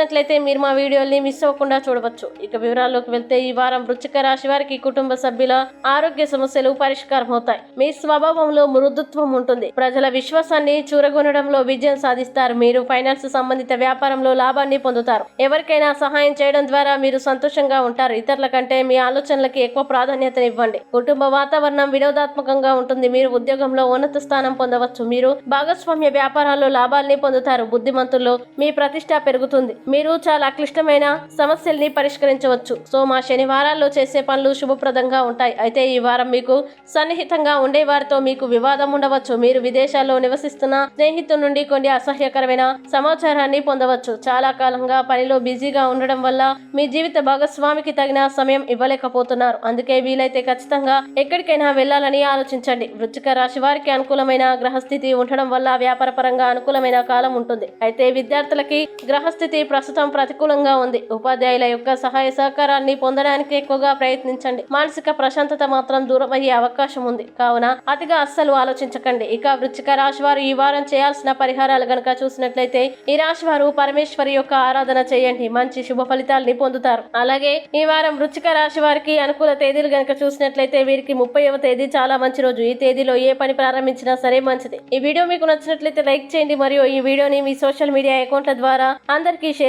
నచ్చినట్లయితే మీరు మా వీడియోల్ని మిస్ అవ్వకుండా చూడవచ్చు. ఇక వివరాల్లోకి వెళ్తే ఈ వారం వృచ్చిక రాశి వారికి కుటుంబ సభ్యుల ఆరోగ్య సమస్యలు పరిష్కారం అవుతాయి. మీ స్వభావంలో మృదుత్వం ఉంటుంది. ప్రజల విశ్వాసాన్ని చూరగొనడంలో విజయం సాధిస్తారు. మీరు ఫైనాన్స్ సంబంధిత వ్యాపారంలో లాభాన్ని పొందుతారు. ఎవరికైనా సహాయం చేయడం ద్వారా మీరు సంతోషంగా ఉంటారు. ఇతరుల కంటే మీ ఆలోచనలకి ఎక్కువ ప్రాధాన్యతనివ్వండి. కుటుంబ వాతావరణం వినోదాత్మకంగా ఉంటుంది. మీరు ఉద్యోగంలో ఉన్నత స్థానం పొందవచ్చు. మీరు భాగస్వామ్య వ్యాపారాల్లో లాభాల్ని పొందుతారు. బుద్ధిమంతుల్లో మీ ప్రతిష్ట పెరుగుతుంది. మీరు చాలా క్లిష్టమైన సమస్యల్ని పరిష్కరించవచ్చు. సో మా శనివారాల్లో చేసే పనులు శుభప్రదంగా ఉంటాయి. అయితే ఈ వారం మీకు సన్నిహితంగా ఉండే వారితో మీకు వివాదం ఉండవచ్చు. మీరు విదేశాల్లో నివసిస్తున్న స్నేహితుల నుండి కొన్ని అసహ్యకరమైన సమాచారాన్ని పొందవచ్చు. చాలా కాలంగా పనిలో బిజీగా ఉండడం వల్ల మీ జీవిత భాగస్వామికి తగిన సమయం ఇవ్వలేకపోతున్నారు. అందుకే వీలైతే ఖచ్చితంగా ఎక్కడికైనా వెళ్ళాలని ఆలోచించండి. వృచ్చిక రాశి వారికి అనుకూలమైన గ్రహస్థితి ఉండడం వల్ల వ్యాపార పరంగా అనుకూలమైన కాలం ఉంటుంది. అయితే విద్యార్థులకి గ్రహస్థితి ప్రస్తుతం ప్రతికూలంగా ఉంది. ఉపాధ్యాయుల యొక్క సహాయ సహకారాన్ని పొందడానికి ఎక్కువగా ప్రయత్నించండి. మానసిక ప్రశాంతత మాత్రం దూరం అయ్యే అవకాశం ఉంది. కావున అతిగా అస్సలు ఆలోచించకండి. ఇక వృచ్చిక రాశి వారు ఈ వారం చేయాల్సిన పరిహారాలు గనక చూసినట్లయితే ఈ రాశి వారు పరమేశ్వరి యొక్క ఆరాధన చేయండి. మంచి శుభ ఫలితాల్ని పొందుతారు. అలాగే ఈ వారం వృచ్చిక రాశి వారికి అనుకూల తేదీలు గనక చూసినట్లయితే వీరికి ముప్పైవ తేదీ చాలా మంచి రోజు. ఈ తేదీలో ఏ పని ప్రారంభించినా సరే మంచిది. ఈ వీడియో మీకు నచ్చినట్లయితే లైక్ చేయండి. మరియు ఈ వీడియోని మీ సోషల్ మీడియా అకౌంట్ల ద్వారా అందరికీ షేర్